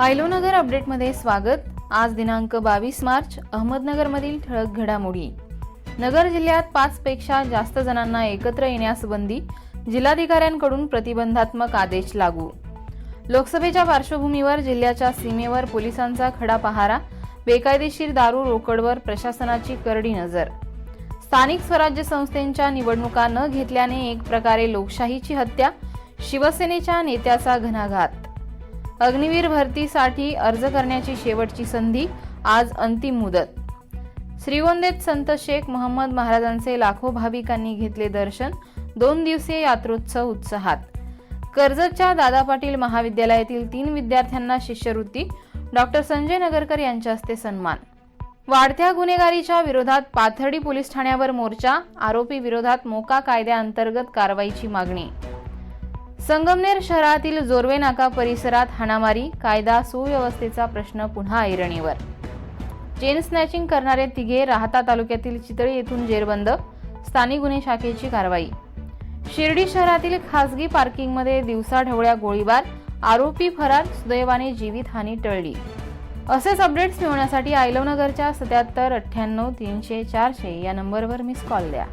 आयलोनगर अपडेटमध्ये स्वागत. आज दिनांक बावीस मार्च अहमदनगरमधील ठळक घडामोडी. नगर जिल्ह्यात पाचपेक्षा जास्त जणांना एकत्र येण्यास बंदी जिल्हाधिकाऱ्यांकडून प्रतिबंधात्मक आदेश लागू. लोकसभेच्या पार्श्वभूमीवर जिल्ह्याच्या सीमेवर पोलिसांचा खडा पहारा बेकायदेशीर दारू रोकडवर प्रशासनाची करडी नजर. स्थानिक स्वराज्य संस्थेच्या निवडणुका न घेतल्याने एक प्रकारे लोकशाहीची हत्या शिवसेनेच्या नेत्याचा घणाघात. अग्निवीर भरतीसाठी अर्ज करण्याची शेवटची संधी आज अंतिम मुदत. श्रीगोंदेत संत शेख मोहम्मद महाराजांचे लाखो भाविकांनी घेतले दर्शन दोन दिवसीय यात्रोत्सव उत्साहात. कर्जतच्या दादा पाटील महाविद्यालयातील तीन विद्यार्थ्यांना शिष्यवृत्ती डॉक्टर संजय नगरकर यांच्या हस्ते सन्मान. वाढत्या गुन्हेगारीच्या विरोधात पाथर्डी पोलीस ठाण्यावर मोर्चा आरोपी विरोधात मोका कायद्याअंतर्गत कारवाईची मागणी. संगमनेर शहरातील जोरवे नाका परिसरात हाणामारी कायदा सुव्यवस्थेचा प्रश्न पुन्हा ऐरणीवर. चेन स्नॅचिंग करणारे तिघे राहता तालुक्यातील चितळी येथून जेरबंद स्थानिक गुन्हे शाखेची कारवाई. शिर्डी शहरातील खासगी पार्किंगमध्ये दिवसाढवळ्या गोळीबार आरोपी फरार सुदैवाने जीवितहानी टळली. असेच अपडेट्स मिळवण्यासाठी आयलवनगरच्या सत्याहत्तर अठ्ठ्याण्णव तीनशे चारशे या नंबरवर मिस कॉल द्या.